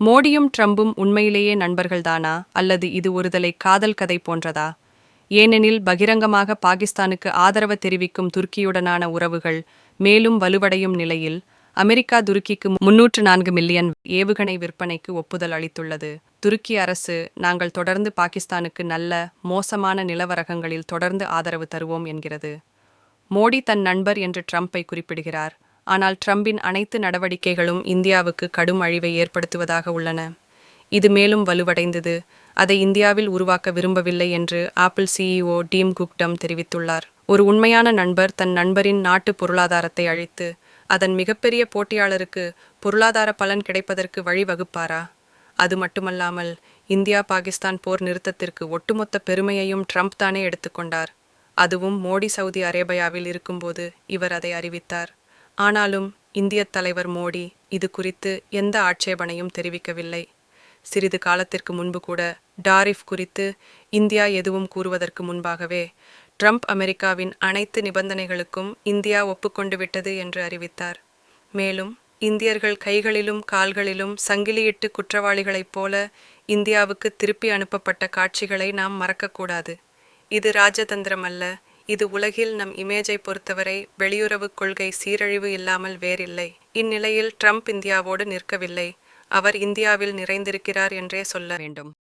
மோடியும் ட்ரம்பும் உண்மையிலேயே நண்பர்கள்தானா? அல்லது இது ஒருதலை காதல் கதை போன்றதா? ஏனெனில் பகிரங்கமாக பாகிஸ்தானுக்கு ஆதரவு தெரிவிக்கும் துருக்கியுடனான உறவுகள் மேலும் வலுவடையும் நிலையில் அமெரிக்கா துருக்கிக்கு முன்னூற்று நான்கு மில்லியன் ஏவுகணை விற்பனைக்கு ஒப்புதல் அளித்துள்ளது. துருக்கி அரசு நாங்கள் தொடர்ந்து பாகிஸ்தானுக்கு நல்ல மோசமான நிலவரகங்களில் தொடர்ந்து ஆதரவு தருவோம் என்கிறது. மோடி தன் நண்பர் என்று ட்ரம்ப்பை குறிப்பிடுகிறார். ஆனால் ட்ரம்பின் அனைத்து நடவடிக்கைகளும் இந்தியாவுக்கு கடும் அழிவை ஏற்படுத்துவதாக உள்ளன. இது மேலும் வலுவடைந்தது. அதை இந்தியாவில் உருவாக்க விரும்பவில்லை என்று ஆப்பிள் சிஇஓ டீம் குக்டம் தெரிவித்துள்ளார். ஒரு உண்மையான நண்பர் தன் நண்பரின் நாட்டு பொருளாதாரத்தை அழித்து அதன் மிகப்பெரிய போட்டியாளருக்கு பொருளாதார பலன் கிடைப்பதற்கு வழிவகுப்பாரா? அது மட்டுமல்லாமல் இந்தியா பாகிஸ்தான் போர் நிறுத்தத்திற்கு ஒட்டுமொத்த பெருமையையும் ட்ரம்ப் தானே எடுத்துக்கொண்டார் அதுவும் மோடி சவுதி அரேபியாவில் இருக்கும்போது இவர் அதை அறிவித்தார். ஆனாலும் இந்திய தலைவர் மோடி இது குறித்து எந்த ஆட்சேபனையும் தெரிவிக்கவில்லை. சிறிது காலத்திற்கு முன்பு கூட டாரிஃப் குறித்து இந்தியா எதுவும் கூறுவதற்கு முன்பாகவே ட்ரம்ப் அமெரிக்காவின் அனைத்து நிபந்தனைகளுக்கும் இந்தியா ஒப்புக்கொண்டு விட்டது என்று அறிவித்தார். மேலும் இந்தியர்கள் கைகளிலும் கால்களிலும் சங்கிலியிட்டு குற்றவாளிகளைப் போல இந்தியாவுக்கு திருப்பி அனுப்பப்பட்ட காட்சிகளை நாம் மறக்கக்கூடாது. இது ராஜதந்திரம் அல்ல இது உலகில் நம் இமேஜை பொறுத்தவரை வெளியுறவுக் கொள்கை சீரழிவு இல்லாமல் வேறில்லை. இந்நிலையில் ட்ரம்ப் இந்தியாவோடு நிற்கவில்லை. அவர் இந்தியாவில் நிறைந்திருக்கிறார் என்றே சொல்ல வேண்டும்.